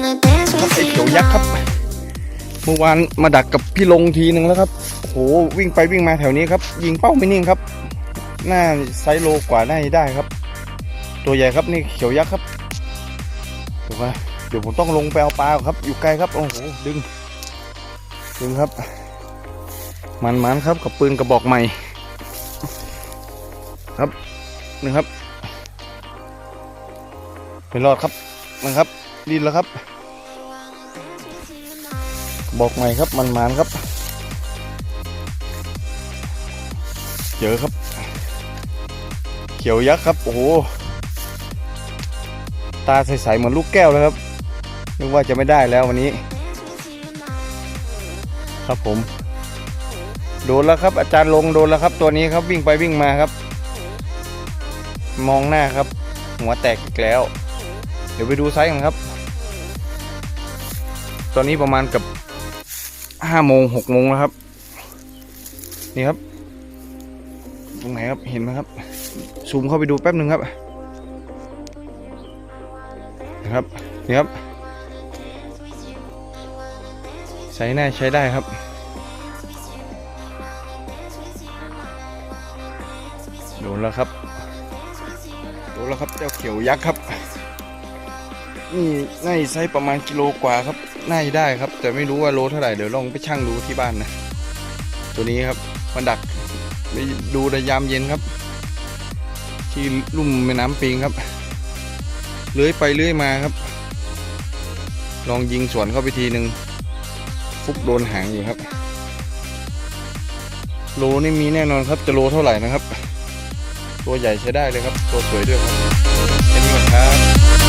ไอเขียวยักษ์ครับ เมื่อวานมาดักกับพี่ลงทีหนึ่งแล้วครับโหวิ่งไปวิ่งมาแถวนี้ครับ ยิงเป้าไม่นิ่งครับหน้าไซโลกว่าน่าจะได้ครับ ตัวใหญ่ครับนี่เขียวยักษ์ครับถูกไหมเดี๋ยวผมต้องลงไปเอาปลาครับ อยู่ไกลครับโอ้โหดึง ดึงครับ มันมันๆครับกับปืนกระบอกใหม่ ครับหนี่งครับไม่รอดครับนะครับ ดินแล้วครับ บอกใหม่ครับมันมันครับ เจอครับ เขียวยักษ์ครับ โอ้โห ตาใสๆเหมือนลูกแก้วเลยครับ นึกว่าจะไม่ได้แล้ววันนี้ ครับผม โดนแล้วครับ อาจารย์ลงโดนแล้วครับ ตัวนี้ครับวิ่งไปวิ่งมาครับ มองหน้าครับ หัวแตกอีกแล้ว ดี๋ยวไปดูไซส์กันครับ ตอนนี้ประมาณกับห้าโมงหกโมงแล้วครับ นี่ครับ ตรงไหนครับเห็นไหมครับ ซูมเข้าไปดูแป๊บหนึ่งครับนะครับนี่ครับใช้ได้ใช้ได้ครับโดนแล้วครับโดนแล้วครับเจ้าเขียวยักษ์ครับ นี่น่าจะไซประมาณกิโลกว่าครับน่าจะได้ครับ แต่ไม่รู้ว่าโลเท่าไหร่เดี๋ยวลองไปชั่งดูที่บ้านนะ ตัวนี้ครับมาดักไปดูในยามเย็นครับ ที่ลุ่มแม่น้ำปิงครับเลื้อยไปเลื้อยมาครับ ลองยิงสวนเข้าไปทีหนึ่งฟุกโดนหางอยู่ครับโลนี่มีแน่นอนครับจะโลเท่าไหร่นะครับ ตัวใหญ่ใช้ได้เลยครับ ตัวสวยด้วยครับแค่นี้ก่อนครับ